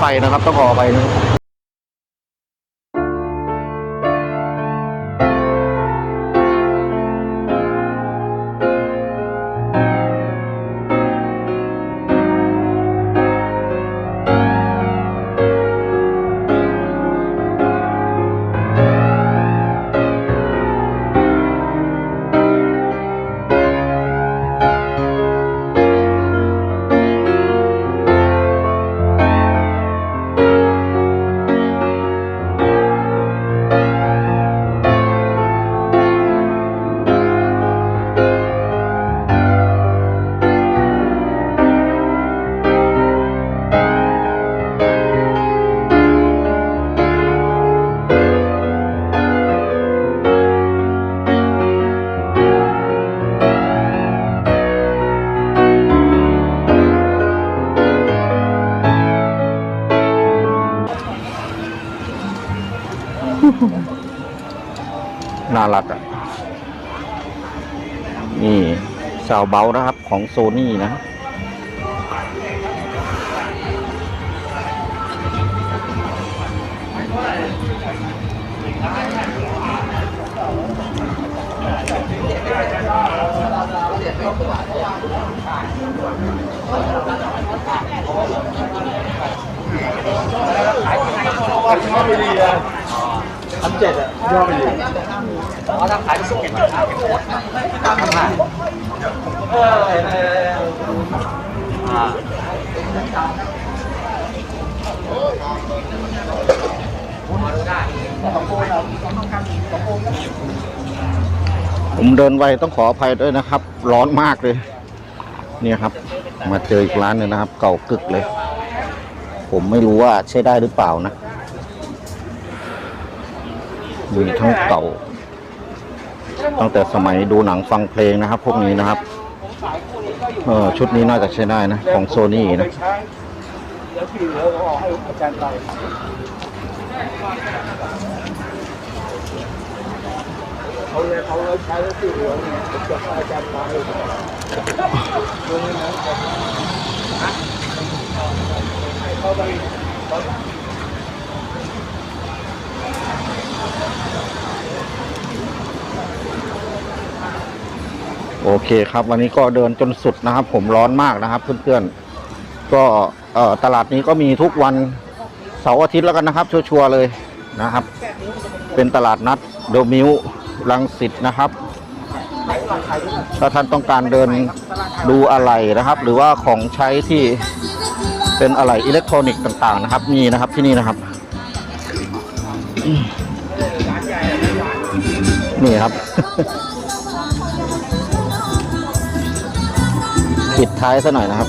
ไปนะครับต้องขอไปนะ น่ารักอะ นี่ซาวเบลนะครับ ของโซนี่นะพัน เจ็ดอะยอดไปดีอ๋อทำขายที่สุกิจตามทำขายเออเอออ่าผมเดินไวต้องขออภัยด้วยนะครับ ร้อนมากเลย เนี่ยครับ มาเจออีกร้านหนึงนะครับ เก่ากึกเลย ผมไม่รู้ว่าใช้ได้หรือเปล่านะ มีทั้งเก่า ตั้งแต่สมัยดูหนังฟังเพลงนะครับ พวกนี้นะครับเออชุดนี้น่าจะใช้ได้นะ ของโซนี่นะเดี๋ยวที่เหลือก็ให้อาจารย์ไปเขาเลยเขาเลยใช้แล้วที่เหลือเนี่ยจะให้อาจารย์ไปตรงนี้นะเขาไป โอเคครับ วันนี้ก็เดินจนสุดนะครับ ผมร้อนมากนะครับ เพื่อนๆ ก็เอ่อตลาดนี้ก็มีทุกวันเสาร์อาทิตย์แล้วกันนะครับ ชัวร์ๆเลยนะครับ เป็นตลาดนัดโดมิวลังสิตนะครับ ถ้าท่านต้องการเดินดูอะไรนะครับ หรือว่าของใช้ที่เป็นอะไรอิเล็กทรอนิกส์ต่าง ๆ นะครับ มีนะครับที่นี่นะครับ นี่ครับ ปิดท้ายซะหน่อยนะครับ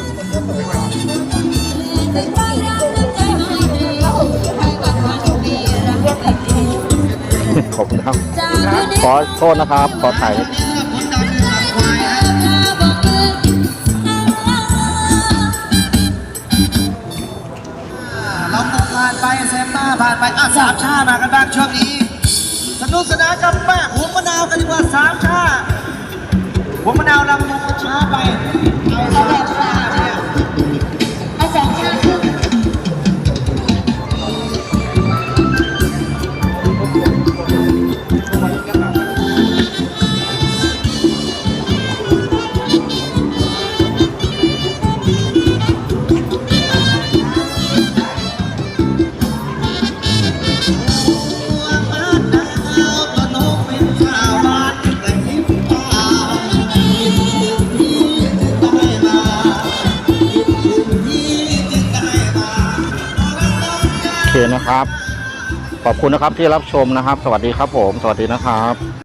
ขอบคุณครับ ขอโทษนะครับ ขอถ่ายเราคงผ่านไปเซฟต้าผ่านไปอะสามชามากันบ้างช่วงนี้ สนุกสนานกับแม่หัวมะนา นะครับ ขอบคุณนะครับที่รับชมนะครับ สวัสดีครับผม สวัสดีนะครับ